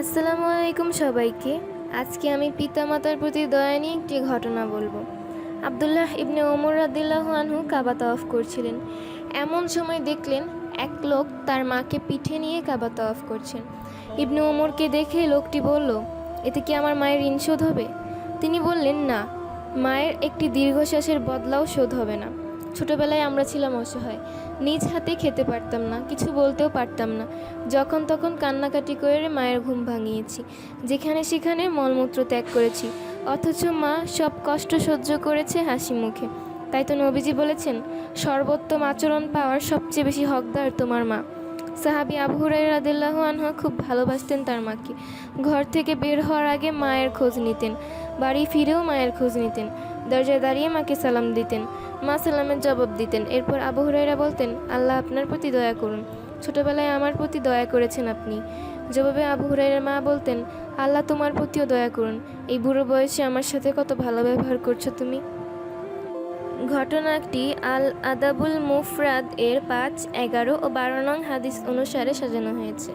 আসসালামু আলাইকুম সবাইকে। আজকে আমি পিতামাতার প্রতি দয়া নিয়ে একটি ঘটনা বলব। আবদুল্লাহ ইবনে ওমর রাদিল্লাহ আনহু কাবা তাওয়াফ করছিলেন। এমন সময় দেখলেন এক লোক তার মাকে পিঠে নিয়ে কাবা তাওয়াফ করছেন। ইবনে ওমরকে দেখে লোকটি বলল, এতে কি আমার মায়ের ঋণ শোধ হবে? তিনি বললেন, না, মায়ের একটি দীর্ঘশ্বাসের বদলাও শোধ হবে না। ছোটবেলায় আমরা ছিলাম অসহায়। নিজ হাতে খেতে পারতাম না, কিছু বলতেও পারতাম না। যখন তখন কান্নাকাটি করে মায়ের ঘুম ভাঙিয়েছি। যেখানে সেখানে মলমূত্র ত্যাগ করেছি। অথচ মা সব কষ্ট সহ্য করেছে হাসি মুখে। তাই তো নবীজি বলেছেন, সর্বোত্তম আচরণ পাওয়ার সবচেয়ে বেশি হকদার তোমার মা। সাহাবি আবু হুরাই রাদিল্লাহ আনহা খুব ভালোবাসতেন তার মাকে। ঘর থেকে বের হওয়ার আগে মায়ের খোঁজ নিতেন। বাড়ি ফিরেও মায়ের খোঁজ নিতেন। দরজায় দাঁড়িয়ে মাকে সালাম দিতেন। মা সালামের জবাব দিতেন। এরপর আবু হুরাইরা বলতেন, আল্লাহ আপনার প্রতি দয়া করুন। ছোটবেলায় আমার প্রতি দয়া করেছেন আপনি। জবাবে আবু হুরাইরার মা বলতেন, আল্লাহ তোমার প্রতিও দয়া করুন। এই বুড়ো বয়সে আমার সাথে কত ভালো ব্যবহার করছ তুমি? ঘটনাটি আল আদাবুল মুফরাদ এর পাঁচ, এগারো ও বারো নং হাদিস অনুসারে সাজানো হয়েছে।